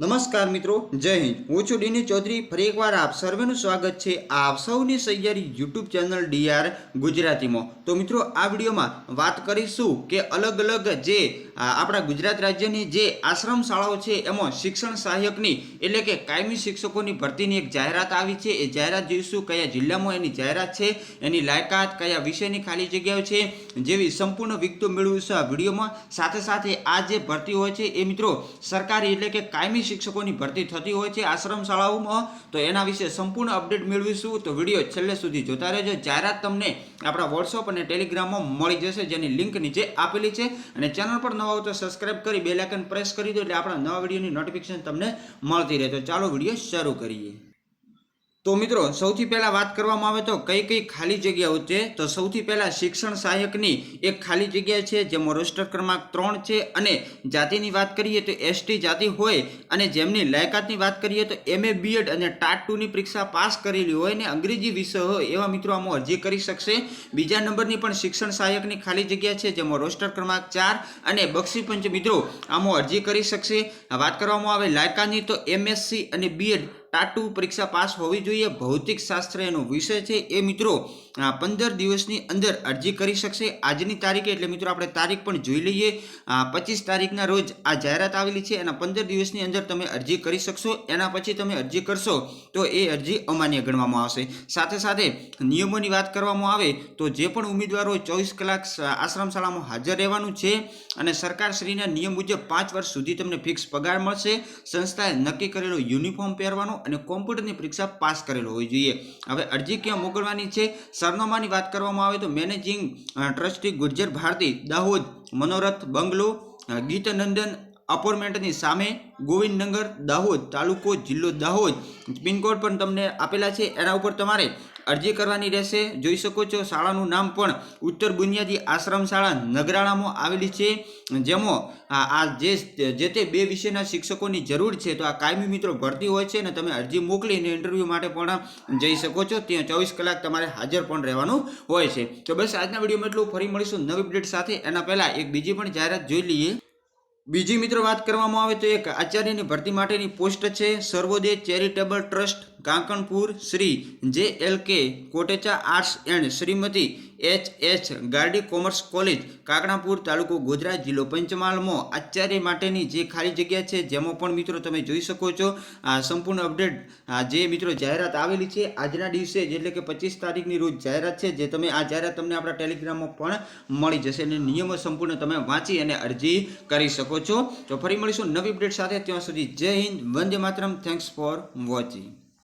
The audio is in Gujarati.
નમસ્કાર મિત્રો, જય હિન્દ. હું છું ડીની ચૌધરી. ફરી એકવાર આપ સર્વેનું સ્વાગત છે આપ સૌની સૈયારી યુટ્યુબ ચેનલ ડીઆર ગુજરાતીમાં. તો મિત્રો, આ વિડીયોમાં વાત કરીશું કે અલગ અલગ જે આપણા ગુજરાત રાજ્યની જે આશ્રમ શાળાઓ છે, એમાં શિક્ષણ સહાયકની, એટલે કે કાયમી શિક્ષકોની ભરતીની એક જાહેરાત આવી છે. એ જાહેરાત જોઈશું કયા જિલ્લામાં એની જાહેરાત છે, એની લાયકાત, કયા વિષયની ખાલી જગ્યાઓ છે, જેવી સંપૂર્ણ વિગતો મેળવીશું આ વિડીયોમાં. સાથે સાથે આ જે ભરતી હોય છે, એ મિત્રો, સરકારી એટલે કે કાયમી શિક્ષકોની ભરતી થતી હોય છે આશ્રમ શાળાઓમાં તો એના વિશે સંપૂર્ણ અપડેટ મેળવીશું. તો વીડિયો છેલ્લે સુધી જોતા રહેજો. જાહેરાત તમને આપણા વોટ્સઅપ અને ટેલિગ્રામમાં મળી જશે, જેની લિંક નીચે આપેલી છે. અને ચેનલ પર નવા હો તો સબસ્ક્રાઇબ કરી બેલાઇકન પ્રેસ કરી દો, એટલે આપણા નવા વિડીયોની નોટિફિકેશન તમને મળતી રહે. તો ચાલો વીડિયો શરૂ કરીએ. તો મિત્રો, સૌથી પહેલાં વાત કરવામાં આવે તો કઈ કઈ ખાલી જગ્યાઓ છે? તો સૌથી પહેલાં શિક્ષણ સહાયકની એક ખાલી જગ્યા છે, જેમાં રોસ્ટર ક્રમાંક ત્રણ છે અને જાતિની વાત કરીએ તો એસટી જાતિ હોય અને જેમની લાયકાતની વાત કરીએ તો એમએ બીએડ અને ટાટ ટુની પરીક્ષા પાસ કરેલી હોય ને અંગ્રેજી વિષય હોય એવા મિત્રો આમાં અરજી કરી શકશે. બીજા નંબરની પણ શિક્ષણ સહાયકની ખાલી જગ્યા છે, જેમાં રોસ્ટર ક્રમાંક ચાર અને બક્ષી પંચ મિત્રો આમાં અરજી કરી શકશે. વાત કરવામાં આવે લાયકાતની તો એમએસસી અને બીએડ ટાટુ પરીક્ષા પાસ હોવી જોઈએ. ભૌતિક શાસ્ત્ર એનો વિષય છે. એ મિત્રો પંદર દિવસની અંદર અરજી કરી શકશે. આજની તારીખે, એટલે મિત્રો આપણે તારીખ પણ જોઈ લઈએ. પચીસ તારીખના રોજ આ જાહેરાત આવેલી છે. એના પંદર દિવસની અંદર તમે અરજી કરી શકશો. એના પછી તમે અરજી કરશો, તો એ અરજી અમાન્ય ગણવામાં આવશે. સાથે સાથે નિયમોની વાત કરવામાં આવે, તો જે પણ ઉમેદવારો ચોવીસ કલાક આશ્રમ શાળામાં હાજર રહેવાનું છે અને સરકારશ્રીના નિયમ મુજબ પાંચ વર્ષ સુધી તમને ફિક્સ પગાર મળશે. સંસ્થાએ નક્કી કરેલો યુનિફોર્મ પહેરવાનો અને કોમ્પ્યુટરની પરીક્ષા પાસ કરેલો હોવી જોઈએ. હવે અરજી ક્યાં મોકલવાની છે? સરનામાની વાત કરવામાં આવે તો managing trustee Gurjar Bharati Dahod, Manorath bungalow, Geetnandan અપોર્ટમેન્ટની સામે ગોવિંદનગર, દાહોદ તાલુકો, જિલ્લો દાહોદ પિનકોડ પણ તમને આપેલા છે. એના ઉપર તમારે અરજી કરવાની રહેશે. જોઈ શકો છો, શાળાનું નામ પણ ઉત્તર બુનિયાદી આશ્રમ શાળા નગરાણામાં આવેલી છે. જેમાં આ જે જે તે બે વિષયના શિક્ષકોની જરૂર છે. તો આ કાયમી મિત્રો ભરતી હોય છે અને તમે અરજી મોકલીને ઇન્ટરવ્યૂ માટે પણ જઈ શકો છો. ત્યાં ચોવીસ કલાક તમારે હાજર પણ રહેવાનું હોય છે. તો બસ આજના વિડીયોમાં એટલું. ફરી મળીશું નવી અપડેટ સાથે. એના પહેલાં એક બીજી પણ જાહેરાત જોઈ લઈએ. બીજી મિત્રો વાત કરવામાં આવે તો એક આચાર્યની ભરતી માટેની પોસ્ટ છે, Sarvoday charitable trust Kankanpur Shri J L K Kotecha arts and Shrimati H H Gardi commerce college, Kakanapur તાલુકો ગોધરા જિલ્લો પંચમહાલમાં. આચાર્ય માટેની જે ખાલી જગ્યા છે, જેમાં પણ મિત્રો તમે જોઈ શકો છો. આ સંપૂર્ણ અપડેટ જે મિત્રો જાહેરાત આવેલી છે, આજના દિવસે એટલે કે પચીસ તારીખની રોજ જાહેરાત છે, જે તમે, આ જાહેરાત તમને આપણા ટેલિગ્રામમાં પણ મળી જશે અને નિયમો સંપૂર્ણ તમે વાંચી અને અરજી કરી શકો છો. તો ફરી મળીશું નવી અપડેટ સાથે. ત્યાં સુધી જય Hind, Vande Mataram. Thanks for watching